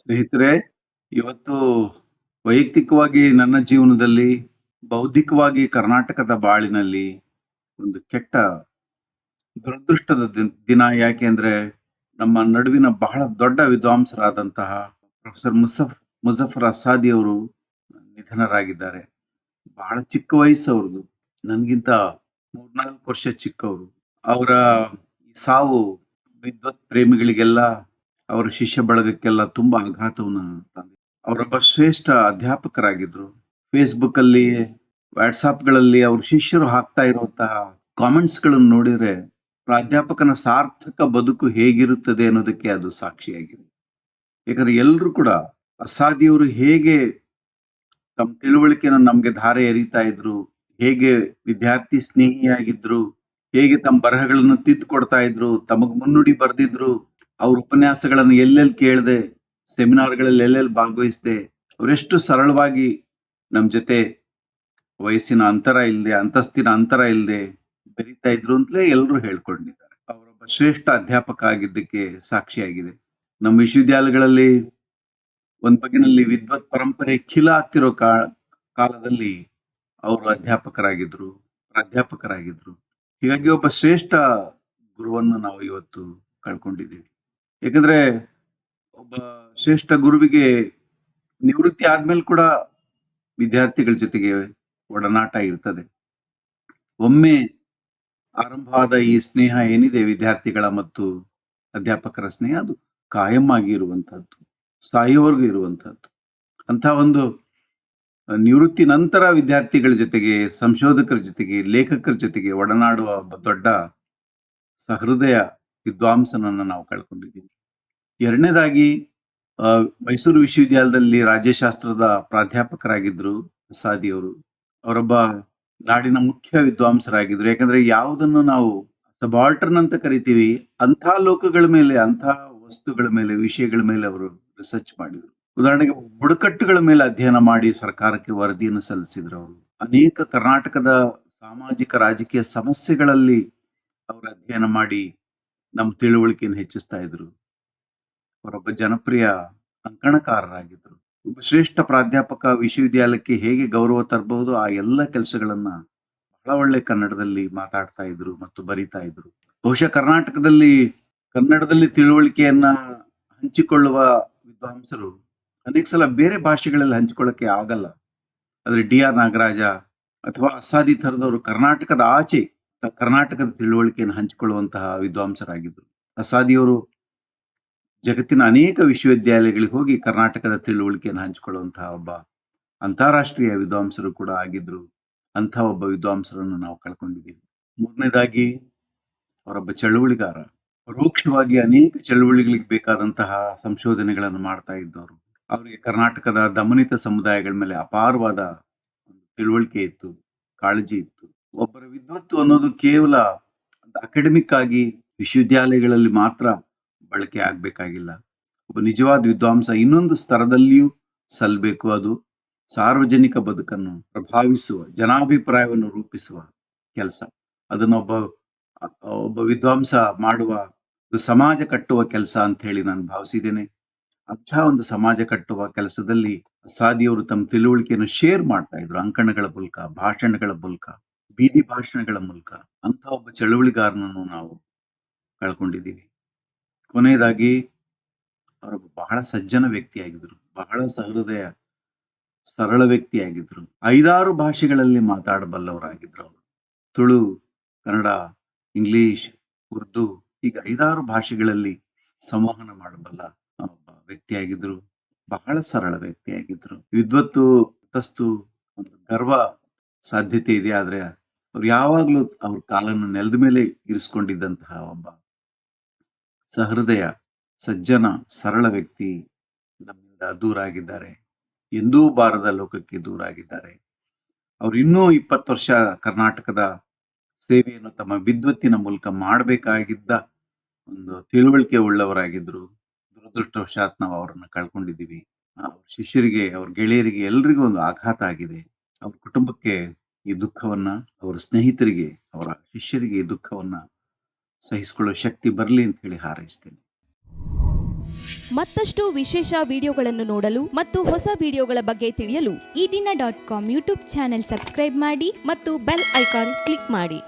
ಸ್ನೇಹಿತರೆ, ಇವತ್ತು ವೈಯಕ್ತಿಕವಾಗಿ ನನ್ನ ಜೀವನದಲ್ಲಿ, ಬೌದ್ಧಿಕವಾಗಿ ಕರ್ನಾಟಕದ ಬಾಳಿನಲ್ಲಿ ಒಂದು ಕೆಟ್ಟ ದುರದೃಷ್ಟದ ದಿನ ದಿನ ಯಾಕೆಂದ್ರೆ ನಮ್ಮ ನಡುವಿನ ಬಹಳ ದೊಡ್ಡ ವಿದ್ವಾಂಸರಾದಂತಹ ಪ್ರೊಫೆಸರ್ ಮುಸಫ್, ಮುಜಫರ್ ಅಸಾದಿ ಅವರು ನಿಧನರಾಗಿದ್ದಾರೆ. ಬಹಳ ಚಿಕ್ಕ ವಯಸ್ಸು ಅವ್ರದ್ದು. ನನ್ಗಿಂತ ಮೂರ್ನಾಲ್ಕು ವರ್ಷ ಚಿಕ್ಕವರು. ಅವರ ಸಾವು ವಿದ್ವತ್ ಪ್ರೇಮಿಗಳಿಗೆಲ್ಲ ಅವರ ಶಿಷ್ಯ ಬಳಗಕ್ಕೆಲ್ಲ ತುಂಬಾ ಆಘಾತವನ್ನ ತಂದೆ ಅವರೊಬ್ಬ ಶ್ರೇಷ್ಠ ಅಧ್ಯಾಪಕರಾಗಿದ್ರು. ಫೇಸ್ಬುಕ್ ಅಲ್ಲಿ ವಾಟ್ಸಾಪ್ಗಳಲ್ಲಿ ಅವ್ರ ಶಿಷ್ಯರು ಹಾಕ್ತಾ ಇರುವಂತಹ ಕಾಮೆಂಟ್ಸ್ಗಳನ್ನು ನೋಡಿದ್ರೆ ಪ್ರಾಧ್ಯಾಪಕನ ಸಾರ್ಥಕ ಬದುಕು ಹೇಗಿರುತ್ತದೆ ಅನ್ನೋದಕ್ಕೆ ಅದು ಸಾಕ್ಷಿಯಾಗಿದೆ. ಯಾಕಂದ್ರೆ ಎಲ್ಲರೂ ಕೂಡ ಅಸಾದಿಯವರು ಹೇಗೆ ತಮ್ಮ ತಿಳುವಳಿಕೆಯನ್ನು ನಮ್ಗೆ ಧಾರೆ ಎರಿತಾ ಇದ್ರು, ಹೇಗೆ ವಿದ್ಯಾರ್ಥಿ ಸ್ನೇಹಿಯಾಗಿದ್ರು, ಹೇಗೆ ತಮ್ಮ ಬರಹಗಳನ್ನು ತಿದ್ದುಕೊಡ್ತಾ ಇದ್ರು, ತಮಗ್ ಮುನ್ನುಡಿ ಬರೆದಿದ್ರು ಅವ್ರ ಉಪನ್ಯಾಸಗಳನ್ನು ಎಲ್ಲೆಲ್ಲಿ ಕೇಳ್ದೆ, ಸೆಮಿನಾರ್ಗಳಲ್ಲಿ ಎಲ್ಲೆಲ್ಲಿ ಭಾಗವಹಿಸ್ದೆ, ಅವರೆಷ್ಟು ಸರಳವಾಗಿ ನಮ್ ಜೊತೆ ವಯಸ್ಸಿನ ಅಂತರ ಇಲ್ಲದೆ ಅಂತಸ್ತಿನ ಅಂತರ ಇಲ್ಲದೆ ಬೆರೀತಾ ಇದ್ರು ಅಂತಲೇ ಎಲ್ಲರೂ ಹೇಳ್ಕೊಂಡಿದ್ದಾರೆ. ಅವರೊಬ್ಬ ಶ್ರೇಷ್ಠ ಅಧ್ಯಾಪಕ ಆಗಿದ್ದಕ್ಕೆ ಸಾಕ್ಷಿಯಾಗಿದೆ. ನಮ್ಮ ವಿಶ್ವವಿದ್ಯಾಲಯಗಳಲ್ಲಿ ಒಂದ್ ಬಗೆನಲ್ಲಿ ವಿದ್ವತ್ ಪರಂಪರೆ ಖಿಲ ಆಗ್ತಿರೋ ಕಾಲದಲ್ಲಿ ಅವರು ಅಧ್ಯಾಪಕರಾಗಿದ್ರು, ಪ್ರಾಧ್ಯಾಪಕರಾಗಿದ್ರು. ಹೀಗಾಗಿ ಒಬ್ಬ ಶ್ರೇಷ್ಠ ಗುರುವನ್ನು ನಾವು ಇವತ್ತು ಕಳ್ಕೊಂಡಿದ್ದೀವಿ. ಯಾಕಂದ್ರೆ ಒಬ್ಬ ಶ್ರೇಷ್ಠ ಗುರುವಿಗೆ ನಿವೃತ್ತಿ ಆದ್ಮೇಲೆ ಕೂಡ ವಿದ್ಯಾರ್ಥಿಗಳ ಜೊತೆಗೆ ಒಡನಾಟ ಇರ್ತದೆ. ಒಮ್ಮೆ ಆರಂಭವಾದ ಈ ಸ್ನೇಹ ಏನಿದೆ ವಿದ್ಯಾರ್ಥಿಗಳ ಮತ್ತು ಅಧ್ಯಾಪಕರ ಸ್ನೇಹ? ಅದು ಕಾಯಂ ಆಗಿ ಇರುವಂತಹದ್ದು, ಸಾಯೋವರೆಗೂ ಇರುವಂತಹದ್ದು. ಅಂತ ಒಂದು ನಿವೃತ್ತಿ ನಂತರ ವಿದ್ಯಾರ್ಥಿಗಳ ಜೊತೆಗೆ, ಸಂಶೋಧಕರ ಜೊತೆಗೆ, ಲೇಖಕರ ಜೊತೆಗೆ ಒಡನಾಡುವ ಒಬ್ಬ ದೊಡ್ಡ ಸಹೃದಯ ವಿದ್ವಾಂಸನನ್ನ ನಾವು ಕಳ್ಕೊಂಡಿದ್ದೀವಿ ಎರಡನೇದಾಗಿ ಮೈಸೂರು ವಿಶ್ವವಿದ್ಯಾಲಯದಲ್ಲಿ ರಾಜ್ಯಶಾಸ್ತ್ರದ ಪ್ರಾಧ್ಯಾಪಕರಾಗಿದ್ರು ಸಾದಿಯವರು ಅವರೊಬ್ಬ ನಾಡಿನ ಮುಖ್ಯ ವಿದ್ವಾಂಸರಾಗಿದ್ರು. ಯಾಕಂದ್ರೆ ಯಾವುದನ್ನು ನಾವು ಸಬಾಲ್ಟರ್ನ್ ಅಂತ ಕರಿತೀವಿ, ಅಂಥ ಲೋಕಗಳ ಮೇಲೆ, ಅಂಥ ವಸ್ತುಗಳ ಮೇಲೆ, ವಿಷಯಗಳ ಮೇಲೆ ಅವರು ರಿಸರ್ಚ್ ಮಾಡಿದ್ರು. ಉದಾಹರಣೆಗೆ ಬುಡಕಟ್ಟುಗಳ ಮೇಲೆ ಅಧ್ಯಯನ ಮಾಡಿ ಸರ್ಕಾರಕ್ಕೆ ವರದಿಯನ್ನು ಸಲ್ಲಿಸಿದ್ರು ಅವರು. ಅನೇಕ ಕರ್ನಾಟಕದ ಸಾಮಾಜಿಕ ರಾಜಕೀಯ ಸಮಸ್ಯೆಗಳಲ್ಲಿ ಅವರು ಅಧ್ಯಯನ ಮಾಡಿ ನಮ್ಮ ತಿಳುವಳಿಕೆಯನ್ನು ಹೆಚ್ಚಿಸ್ತಾ ಇದ್ರು. ಅವರೊಬ್ಬ ಜನಪ್ರಿಯ ಅಂಕಣಕಾರರಾಗಿದ್ರು. ಒಬ್ಬ ಶ್ರೇಷ್ಠ ಪ್ರಾಧ್ಯಾಪಕ ವಿಶ್ವವಿದ್ಯಾಲಯಕ್ಕೆ ಹೇಗೆ ಗೌರವ ತರಬಹುದು ಆ ಎಲ್ಲ ಕೆಲಸಗಳನ್ನ ಬಹಳ ಒಳ್ಳೆ ಕನ್ನಡದಲ್ಲಿ ಮಾತಾಡ್ತಾ ಇದ್ರು ಮತ್ತು ಬರಿತಾ ಇದ್ರು. ಬಹುಶಃ ಕರ್ನಾಟಕದಲ್ಲಿ, ಕನ್ನಡದಲ್ಲಿ ತಿಳುವಳಿಕೆಯನ್ನ ಹಂಚಿಕೊಳ್ಳುವ ವಿದ್ವಾಂಸರು ಅನೇಕ ಸಲ ಬೇರೆ ಭಾಷೆಗಳಲ್ಲಿ ಹಂಚಿಕೊಳ್ಳಕ್ಕೆ ಆಗಲ್ಲ. ಆದ್ರೆ ಡಿ ಆರ್ ನಾಗರಾಜ ಅಥವಾ ಅಸಾದಿ ಥರದವರು ಕರ್ನಾಟಕದ ಆಚೆ ಕರ್ನಾಟಕದ ತಿಳುವಳಿಕೆಯನ್ನು ಹಂಚಿಕೊಳ್ಳುವಂತಹ ವಿದ್ವಾಂಸರಾಗಿದ್ದರು. ಅಸಾದಿಯವರು ಜಗತ್ತಿನ ಅನೇಕ ವಿಶ್ವವಿದ್ಯಾಲಯಗಳಿಗೆ ಹೋಗಿ ಕರ್ನಾಟಕದ ತಿಳುವಳಿಕೆಯನ್ನು ಹಂಚಿಕೊಳ್ಳುವಂತಹ ಒಬ್ಬ ಅಂತಾರಾಷ್ಟ್ರೀಯ ವಿದ್ವಾಂಸರು ಕೂಡ ಆಗಿದ್ರು. ಅಂಥ ಒಬ್ಬ ವಿದ್ವಾಂಸರನ್ನು ನಾವು ಕಳ್ಕೊಂಡಿದ್ದೀವಿ. ಮೂರನೇದಾಗಿ, ಅವರೊಬ್ಬ ಚಳುವಳಿಗಾರ. ಪರೋಕ್ಷವಾಗಿ ಅನೇಕ ಚಳುವಳಿಗಳಿಗೆ ಬೇಕಾದಂತಹ ಸಂಶೋಧನೆಗಳನ್ನು ಮಾಡ್ತಾ ಇದ್ದವರು. ಅವರಿಗೆ ಕರ್ನಾಟಕದ ದಮನಿತ ಸಮುದಾಯಗಳ ಮೇಲೆ ಅಪಾರವಾದ ತಿಳುವಳಿಕೆ ಇತ್ತು, ಕಾಳಜಿ ಇತ್ತು. ಒಬ್ಬರ ವಿದ್ವತ್ತು ಅನ್ನೋದು ಕೇವಲ ಅಕಾಡೆಮಿಕ್ ಆಗಿ ವಿಶ್ವವಿದ್ಯಾಲಯಗಳಲ್ಲಿ ಮಾತ್ರ ಬಳಕೆ ಆಗ್ಬೇಕಾಗಿಲ್ಲ. ಒಬ್ಬ ನಿಜವಾದ ವಿದ್ವಾಂಸ ಇನ್ನೊಂದು ಸ್ತರದಲ್ಲಿಯೂ ಸಲ್ಬೇಕು ಅದು. ಸಾರ್ವಜನಿಕ ಬದುಕನ್ನು ಪ್ರಭಾವಿಸುವ, ಜನಾಭಿಪ್ರಾಯವನ್ನು ರೂಪಿಸುವ ಕೆಲಸ. ಅದನ್ನ ಒಬ್ಬ ಒಬ್ಬ ವಿದ್ವಾಂಸ ಮಾಡುವ ಸಮಾಜ ಕಟ್ಟುವ ಕೆಲಸ ಅಂತ ಹೇಳಿ ನಾನು ಭಾವಿಸಿದ್ದೇನೆ. ಅಂಥ ಒಂದು ಸಮಾಜ ಕಟ್ಟುವ ಕೆಲಸದಲ್ಲಿ ಸಾದಿಯವರು ತಮ್ಮ ತಿಳುವಳಿಕೆಯನ್ನು ಶೇರ್ ಮಾಡ್ತಾ ಇದ್ರು. ಅಂಕಣಗಳ ಮೂಲಕ ಭಾಷಣಗಳ ಮೂಲಕ ಬೀದಿ ಭಾಷಣಗಳ ಮೂಲಕ ಅಂತ ಒಬ್ಬ ಚಳುವಳಿಗಾರನನ್ನು ನಾವು ಕಳ್ಕೊಂಡಿದ್ದೀವಿ. ಕೊನೆಯದಾಗಿ ಅವರು ಬಹಳ ಸಜ್ಜನ ವ್ಯಕ್ತಿಯಾಗಿದ್ರು ಬಹಳ ಸಹೃದಯ, ಸರಳ ವ್ಯಕ್ತಿಯಾಗಿದ್ರು ಐದಾರು ಭಾಷೆಗಳಲ್ಲಿ ಮಾತಾಡಬಲ್ಲವರಾಗಿದ್ರು ಅವರು. ತುಳು, ಕನ್ನಡ, ಇಂಗ್ಲಿಷ್, ಉರ್ದು ಈಗ ಐದಾರು ಭಾಷೆಗಳಲ್ಲಿ ಸಂವಹನ ಮಾಡಬಲ್ಲ ಒಬ್ಬ ವ್ಯಕ್ತಿಯಾಗಿದ್ರು ಬಹಳ ಸರಳ ವ್ಯಕ್ತಿಯಾಗಿದ್ರು ವಿದ್ವತ್ತು ತಸ್ತು ಒಂದು ಗರ್ವ ಸಾಧ್ಯತೆ ಇದೆ. ಆದ್ರೆ ಅವ್ರು ಯಾವಾಗ್ಲೂ ಅವ್ರ ಕಾಲನ್ನು ನೆಲದ ಮೇಲೆ ಇರಿಸ್ಕೊಂಡಿದ್ದಂತಹ ಒಬ್ಬ ಸಹೃದಯ, ಸಜ್ಜನ, ಸರಳ ವ್ಯಕ್ತಿ ನಮ್ಮಿಂದ ದೂರ ಆಗಿದ್ದಾರೆ ಎಂದೂ ಬಾರದ ಲೋಕಕ್ಕೆ ದೂರ ಆಗಿದ್ದಾರೆ ಅವ್ರು ಇನ್ನೂ ಇಪ್ಪತ್ತು ವರ್ಷ ಕರ್ನಾಟಕದ ಸೇವೆಯನ್ನು ತಮ್ಮ ವಿದ್ವತ್ತಿನ ಮೂಲಕ ಮಾಡಬೇಕಾಗಿದ್ದ ಒಂದು ತಿಳುವಳಿಕೆ ಉಳ್ಳವರಾಗಿದ್ರು. ದುರದೃಷ್ಟವಶಾತ್ ನಾವು ಅವರನ್ನು ಕಳ್ಕೊಂಡಿದ್ದೀವಿ. ಅವ್ರ ಶಿಷ್ಯರಿಗೆ, ಅವ್ರ ಗೆಳೆಯರಿಗೆ ಎಲ್ರಿಗೂ ಒಂದು ಆಘಾತ ಆಗಿದೆ. ಅವ್ರ ಕುಟುಂಬಕ್ಕೆ ಈ ದುಃಖವನ್ನ ಅವರ ಸ್ನೇಹಿತರಿಗೆ, ಅವರ ಶಿಷ್ಯರಿಗೆ ಈ ದುಃಖವನ್ನ ಸಹಿಸಿಕೊಳ್ಳೋ ಶಕ್ತಿ ಬರಲಿ ಅಂತ ಹೇಳಿ ಹಾರೈಸ್ತೇನೆ. ಮತ್ತಷ್ಟು ವಿಶೇಷ ವಿಡಿಯೋಗಳನ್ನು ನೋಡಲು ಮತ್ತು ಹೊಸ ವಿಡಿಯೋಗಳ ಬಗ್ಗೆ ತಿಳಿಯಲು Eedina dot com YouTube channel subscribe ಮಾಡಿ ಮತ್ತು ಬೆಲ್ ಐಕಾನ್ ಕ್ಲಿಕ್ ಮಾಡಿ.